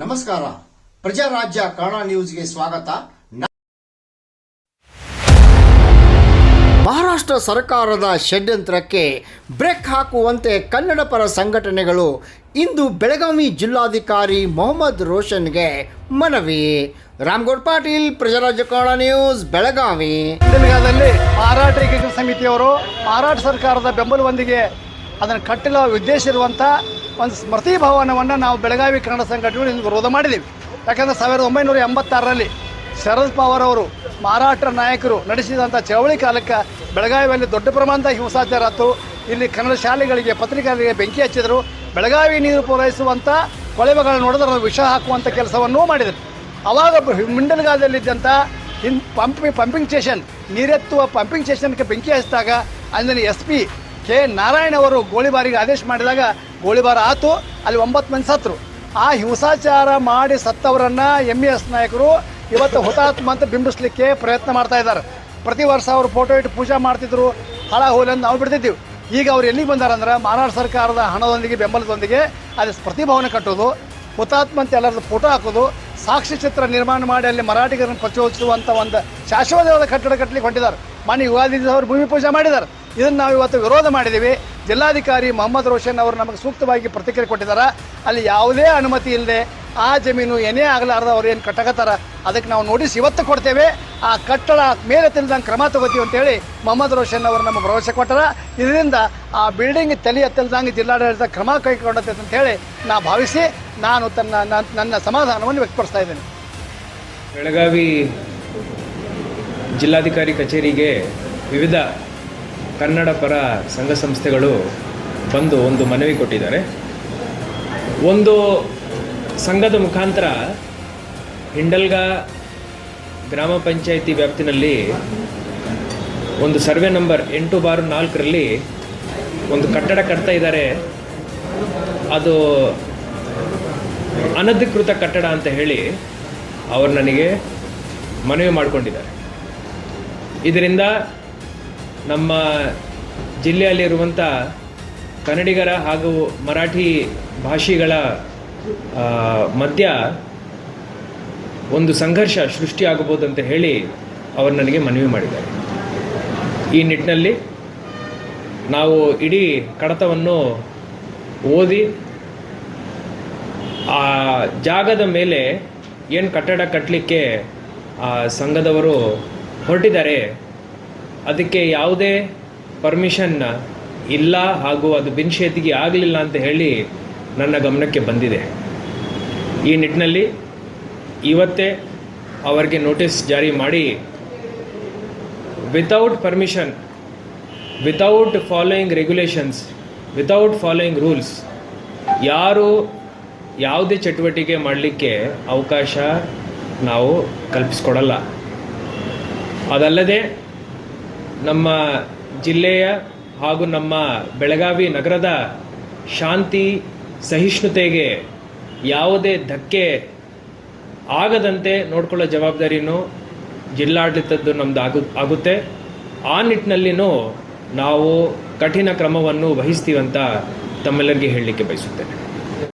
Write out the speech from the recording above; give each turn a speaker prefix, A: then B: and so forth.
A: ನಮಸ್ಕಾರ. ಪ್ರಜಾರಾಜ್ಯ ಕನ್ನಡ ನ್ಯೂಸ್ಗೆ ಸ್ವಾಗತ. ಮಹಾರಾಷ್ಟ್ರ ಸರ್ಕಾರದ ಷಡ್ಯಂತ್ರಕ್ಕೆ ಬ್ರೇಕ್ ಹಾಕುವಂತೆ ಕನ್ನಡ ಪರ ಸಂಘಟನೆಗಳು ಇಂದು ಬೆಳಗಾವಿ ಜಿಲ್ಲಾಧಿಕಾರಿ ಮೊಹಮ್ಮದ್ ರೋಷನ್ಗೆ ಮನವಿ. ರಾಮ್ಗೌಡ್ ಪಾಟೀಲ್, ಪ್ರಜಾರಾಜ್ಯ ಕನ್ನಡ ನ್ಯೂಸ್, ಬೆಳಗಾವಿ.
B: ಮಾರಾಟ ಸಮಿತಿಯವರು, ಮಾರಾಟ ಸರ್ಕಾರದ ಬೆಂಬಲವೊಂದಿಗೆ ಅದನ್ನು ಕಟ್ಟಲು ಉದ್ದೇಶ ಇರುವಂಥ ಒಂದು ಸ್ಮೃತಿ ಭವನವನ್ನು ನಾವು ಬೆಳಗಾವಿ ಕನ್ನಡ ಸಂಘಟನೆಗಳು ಇಂದು ವಿರೋಧ ಮಾಡಿದ್ದೀವಿ. ಯಾಕಂದರೆ ಸಾವಿರದ ಒಂಬೈನೂರ ಎಂಬತ್ತಾರರಲ್ಲಿ ಶರದ್ ಪವಾರ್ ಅವರು ಮಾರಾಟ ನಾಯಕರು ನಡೆಸಿದಂಥ ಚಳವಳಿ ಕಾಲಕ್ಕೆ ಬೆಳಗಾವಿಯಲ್ಲಿ ದೊಡ್ಡ ಪ್ರಮಾಣದ ಹಿಂಸಾಚಾರ ಆಯಿತು. ಇಲ್ಲಿ ಕನ್ನಡ ಶಾಲೆಗಳಿಗೆ, ಪತ್ರಿಕೆಗಳಿಗೆ ಬೆಂಕಿ ಹಚ್ಚಿದರು. ಬೆಳಗಾವಿ ನೀರು ಪೂರೈಸುವಂಥ ಕೊಳವೆಗಳನ್ನು ನೋಡಿದ್ರೆ ಅದು ವಿಷ ಹಾಕುವಂಥ ಕೆಲಸವನ್ನೂ ಮಾಡಿದರು. ಅವಾಗ ಬ- ಮಿಂಡಲ್ಗಾದಲ್ಲಿದ್ದಂಥ ಇನ್ ಪಂಪಿಂಗ್ ಪಂಪಿಂಗ್ ಸ್ಟೇಷನ್, ನೀರೆತ್ತುವ ಪಂಪಿಂಗ್ ಸ್ಟೇಷನ್ಗೆ ಬೆಂಕಿ ಹಚ್ಚಿದಾಗ ಅಂದರೆ ಎಸ್ ಪಿ ಕೆ ನಾರಾಯಣ ಅವರು ಗೋಳಿಬಾರಿಗೆ ಆದೇಶ ಮಾಡಿದಾಗ ಗೋಳಿಬಾರ ಆತು, ಅಲ್ಲಿ ಒಂಬತ್ತು ಮಂದಿ ಸತ್ತರು. ಆ ಹಿಂಸಾಚಾರ ಮಾಡಿ ಸತ್ತವರನ್ನು ಎಂ ಎಸ್ ನಾಯಕರು ಇವತ್ತು ಹುತಾತ್ಮ ಅಂತ ಬಿಂಬಿಸ್ಲಿಕ್ಕೆ ಪ್ರಯತ್ನ ಮಾಡ್ತಾ ಇದ್ದಾರೆ. ಪ್ರತಿ ವರ್ಷ ಅವರು ಫೋಟೋ ಇಟ್ಟು ಪೂಜೆ ಮಾಡ್ತಿದ್ರು, ಹಳ ಹೋಲಿ ಅಂತ ನಾವು ಬಿಡ್ತಿದ್ದೀವಿ. ಈಗ ಅವ್ರು ಎಲ್ಲಿಗೆ ಬಂದಾರಂದ್ರೆ ಮಹಾರಾಷ್ಟ್ರ ಸರ್ಕಾರದ ಹಣದೊಂದಿಗೆ, ಬೆಂಬಲದೊಂದಿಗೆ ಅದು ಪ್ರತಿಭಾವನೆ ಕಟ್ಟೋದು, ಹುತಾತ್ಮ ಅಂತ ಎಲ್ಲರದ್ದು ಫೋಟೋ ಹಾಕೋದು, ಸಾಕ್ಷಿ ಚಿತ್ರ ನಿರ್ಮಾಣ ಮಾಡಿ ಅಲ್ಲಿ ಮರಾಠಿಗರನ್ನು ಪ್ರಚೋದಿಸುವಂಥ ಒಂದು ಶಾಶ್ವತವಾದ ಕಟ್ಟಡ ಕಟ್ಟಲಿಕ್ಕೆ ಹೊಂಟಿದ್ದಾರೆ. ಮನೆ ಯುಗಾದಿ ಅವರು ಭೂಮಿ ಪೂಜೆ ಮಾಡಿದ್ದಾರೆ. ಇದನ್ನು ನಾವು ಇವತ್ತು ವಿರೋಧ ಮಾಡಿದ್ದೀವಿ. ಜಿಲ್ಲಾಧಿಕಾರಿ ಮೊಹಮ್ಮದ್ ರೋಷನ್ ಅವರು ನಮಗೆ ಸೂಕ್ತವಾಗಿ ಪ್ರತಿಕ್ರಿಯೆ ಕೊಟ್ಟಿದ್ದಾರೆ. ಅಲ್ಲಿ ಯಾವುದೇ ಅನುಮತಿ ಇಲ್ಲದೆ ಆ ಜಮೀನು ಏನೇ ಆಗಲಾರ್ದ ಅವ್ರು ಏನು ಕಟ್ಟಕತ್ತಾರ ಅದಕ್ಕೆ ನಾವು ನೋಟಿಸ್ ಇವತ್ತು ಕೊಡ್ತೇವೆ. ಆ ಕಟ್ಟಡ ಮೇಲೆ ತಿಳಿದಂಗೆ ಕ್ರಮ ತಗೋತೀವಿ ಅಂತೇಳಿ ಮೊಹಮ್ಮದ್ ರೋಷನ್ ಅವರು ನಮ್ಮ ಭರವಸೆ ಕೊಟ್ಟರ. ಇದರಿಂದ ಆ ಬಿಲ್ಡಿಂಗ್ ತಲೆ ಎತ್ತಲ್ದಂಗೆ ಜಿಲ್ಲಾಡಳಿತ ಕ್ರಮ ಕೈಗೊಳ್ಳುತ್ತೆ ಅಂತೇಳಿ ನಾ ಭಾವಿಸಿ ನಾನು ತನ್ನ ನನ್ನ ಸಮಾಧಾನವನ್ನು ವ್ಯಕ್ತಪಡಿಸ್ತಾ ಇದ್ದೇನೆ.
C: ಬೆಳಗಾವಿ ಜಿಲ್ಲಾಧಿಕಾರಿ ಕಚೇರಿಗೆ ವಿವಿಧ ಕನ್ನಡ ಪರ ಸಂಘ ಸಂಸ್ಥೆಗಳು ಬಂದು ಒಂದು ಮನವಿ ಕೊಟ್ಟಿದ್ದಾರೆ. ಒಂದು ಸಂಘದ ಮುಖಾಂತರ ಹಿಂಡಲ್ಗ ಗ್ರಾಮ ಪಂಚಾಯಿತಿ ವ್ಯಾಪ್ತಿನಲ್ಲಿ ಒಂದು ಸರ್ವೆ ನಂಬರ್ ಎಂಟು ಬಾರು ನಾಲ್ಕರಲ್ಲಿ ಒಂದು ಕಟ್ಟಡ ಕಟ್ತಾ ಇದ್ದಾರೆ. ಅದು ಅನಧಿಕೃತ ಕಟ್ಟಡ ಅಂತ ಹೇಳಿ ಅವರು ನನಗೆ ಮನವಿ ಮಾಡಿಕೊಂಡಿದ್ದಾರೆ. ಇದರಿಂದ ನಮ್ಮ ಜಿಲ್ಲೆಯಲ್ಲಿರುವಂಥ ಕನ್ನಡಿಗರ ಹಾಗೂ ಮರಾಠಿ ಭಾಷಿಗಳ ಮಧ್ಯ ಒಂದು ಸಂಘರ್ಷ ಸೃಷ್ಟಿಯಾಗಬಹುದು ಅಂತ ಹೇಳಿ ಅವರು ನನಗೆ ಮನವಿ ಮಾಡಿದ್ದಾರೆ. ಈ ನಿಟ್ಟಿನಲ್ಲಿ ನಾವು ಇಡೀ ಕಡತವನ್ನು ಓದಿ, ಆ ಜಾಗದ ಮೇಲೆ ಏನು ಕಟ್ಟಡ ಕಟ್ಟಲಿಕ್ಕೆ ಆ ಸಂಘದವರು ಹೊರಟಿದ್ದಾರೆ ಅದಕ್ಕೆ ಯಾವುದೇ ಪರ್ಮಿಷನ್ನ ಇಲ್ಲ ಹಾಗೂ ಅದು ಬಿನ್ಶೇತಿಗೆ ಆಗಲಿಲ್ಲ ಅಂತ ಹೇಳಿ ನನ್ನ ಗಮನಕ್ಕೆ ಬಂದಿದೆ. ಈ ನಿಟ್ಟಿನಲ್ಲಿ ಇವತ್ತೇ ಅವರಿಗೆ ನೋಟಿಸ್ ಜಾರಿ ಮಾಡಿ without permission without following regulations without following rules ಯಾರು ಯಾವುದೇ ಚಟುವಟಿಕೆ ಮಾಡಲಿಕ್ಕೆ ಅವಕಾಶ ನಾವು ಕಲ್ಪಿಸ್ಕೊಡಲ್ಲ. ಅದಲ್ಲದೆ ನಮ್ಮ ಜಿಲ್ಲೆಯ ಹಾಗೂ ನಮ್ಮ ಬೆಳಗಾವಿ ನಗರದ ಶಾಂತಿ, ಸಹಿಷ್ಣುತೆಗೆ ಯಾವುದೇ ಧಕ್ಕೆ ಆಗದಂತೆ ನೋಡ್ಕೊಳ್ಳೋ ಜವಾಬ್ದಾರಿನೂ ಜಿಲ್ಲಾಡಳಿತದ್ದು ನಮ್ದು ಆಗು, ಆಗುತ್ತೆ. ಆ ನಿಟ್ಟಿನಲ್ಲಿನೂ ನಾವು ಕಠಿಣ ಕ್ರಮವನ್ನು ವಹಿಸ್ತೀವಂತ ತಮ್ಮೆಲ್ಲರಿಗೆ ಹೇಳಲಿಕ್ಕೆ ಬಯಸುತ್ತೇನೆ.